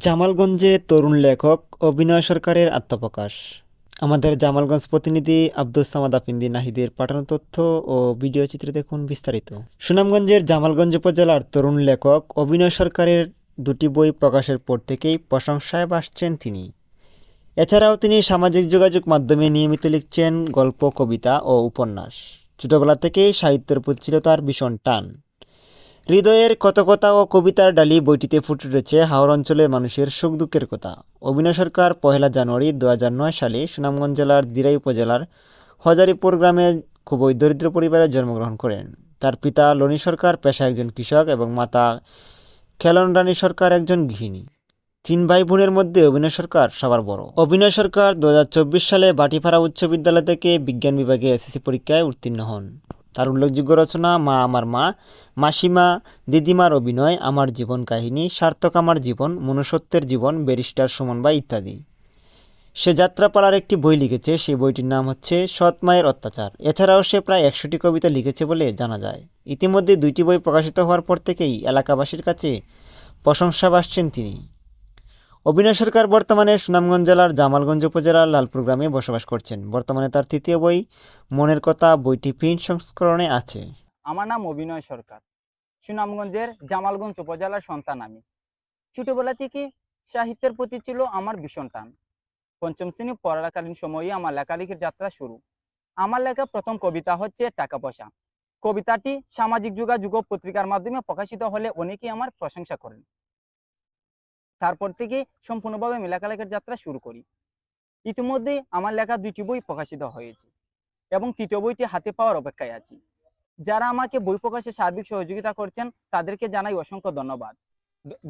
জামালগঞ্জে তরুণ লেখক, অভিনয় সরকারের আত্মপ্রকাশ। আমাদের জামালগঞ্জ প্রতিনিধি আব্দুস সামাদ আফিন্দি নাহিদের পাঠানো তথ্য ও ভিডিও চিত্রে দেখুন বিস্তারিত। সুনামগঞ্জের জামালগঞ্জ উপজেলার তরুণ লেখক, অভিনয় সরকারের দুটি বই প্রকাশের পর থেকেই প্রশংসায় বাসছেন তিনি। এছাড়াও তিনি সামাজিক যোগাযোগ মাধ্যমে নিয়মিত লিখছেন গল্প, কবিতা ও উপন্যাস। ছোটবেলা থেকেই সাহিত্যের প্রতি ছিল তার ভীষণ টান। হৃদয়ের কত কথা ও কবিতার ডালি বইটিতে ফুটে উঠেছে হাওড় অঞ্চলের মানুষের সুখ দুঃখের কথা। অভিনয় সরকার, পহেলা জানুয়ারি দু হাজার নয় সালে সুনামগঞ্জ জেলার দিরাই উপজেলার হজারিপুর গ্রামে খুবই দরিদ্র পরিবারে জন্মগ্রহণ করেন। তার পিতা লনি সরকার, পেশা একজন কৃষক এবং মাতা খেলন রানী সরকার একজন গৃহিণী। তিন ভাই বোনের মধ্যে অভিনয় সরকার সবার বড়। অভিনয় সরকার দু হাজার চব্বিশ সালে বাটিপাড়া উচ্চ বিদ্যালয় থেকে বিজ্ঞান বিভাগে এসএসসি পরীক্ষায় উত্তীর্ণ হন। তার উল্লেখযোগ্য রচনা মা আমার মা, মাসিমা, দিদিমার অভিনয়, আমার জীবন কাহিনী, সার্থক আমার জীবন, মনুষ্যত্বের জীবন, ব্যারিস্টার সুমন বাই ইত্যাদি। সে যাত্রাপালার একটি বই লিখেছে, সেই বইটির নাম হচ্ছে সৎ মায়ের অত্যাচার। এছাড়াও সে প্রায় একশোটি কবিতা লিখেছে বলে জানা যায়। ইতিমধ্যে দুইটি বই প্রকাশিত হওয়ার পর থেকেই এলাকাবাসীর কাছে প্রশংসা বাসছেন তিনি। অভিনয় সরকার বর্তমানে সুনামগঞ্জ জেলার জামালগঞ্জ উপজেলার লালপুর গ্রামে বসবাস করছেন। বর্তমানে তার তৃতীয় বই, মনের কথা, বইটি প্রিন্ট সংস্করণে আছে। আমার নাম অভিনয় সরকার। সুনামগঞ্জের জামালগঞ্জ উপজেলার সন্তান আমি। ছোটবেলা থেকে সাহিত্যের প্রতি ছিল আমার ভীষণ টান। পঞ্চম শ্রেণি পড়াকালীন সময়ে আমার লেখালেখির যাত্রা শুরু। আমার লেখা প্রথম কবিতা হচ্ছে টাকা পয়সা। কবিতাটি সামাজিক যোগাযোগ পত্রিকার মাধ্যমে প্রকাশিত হলে অনেকেই আমার প্রশংসা করেন। তারপর থেকে সম্পূর্ণভাবে আমি লেখালেখির যাত্রা শুরু করি। ইতিমধ্যে আমার লেখা দুইটি বই প্রকাশিত হয়েছে এবং তৃতীয় বইটি হাতে পাওয়ার অপেক্ষায় আছি। যারা আমাকে বই প্রকাশে সার্বিক সহযোগিতা করছেন, তাদেরকে জানাই অসংখ্য ধন্যবাদ।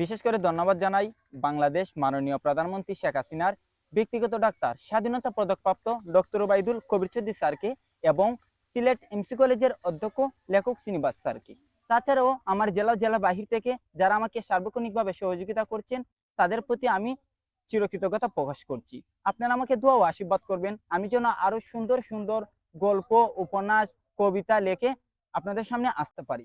বিশেষ করে ধন্যবাদ জানাই বাংলাদেশ মাননীয় প্রধানমন্ত্রী শেখ হাসিনার, ব্যক্তিগত ডাক্তার, স্বাধীনতা পদকপ্রাপ্ত ডক্টর ওবায়দুল কবির চৌধুরী স্যারকে এবং সিলেট এমসি কলেজের অধ্যক্ষ লেখক শ্রীনিবাস স্যারকে। তাছাড়াও আমার জেলা জেলা বাহির থেকে যারা আমাকে সার্বক্ষণিকভাবে সহযোগিতা করছেন তাদের প্রতি আমি চিরকৃতজ্ঞতা প্রকাশ করছি। আপনারা আমাকে দোয়া ও আশীর্বাদ করবেন। আমি যেন আরও সুন্দর সুন্দর গল্প, উপন্যাস, কবিতা লেখে আপনাদের সামনে আসতে পারি।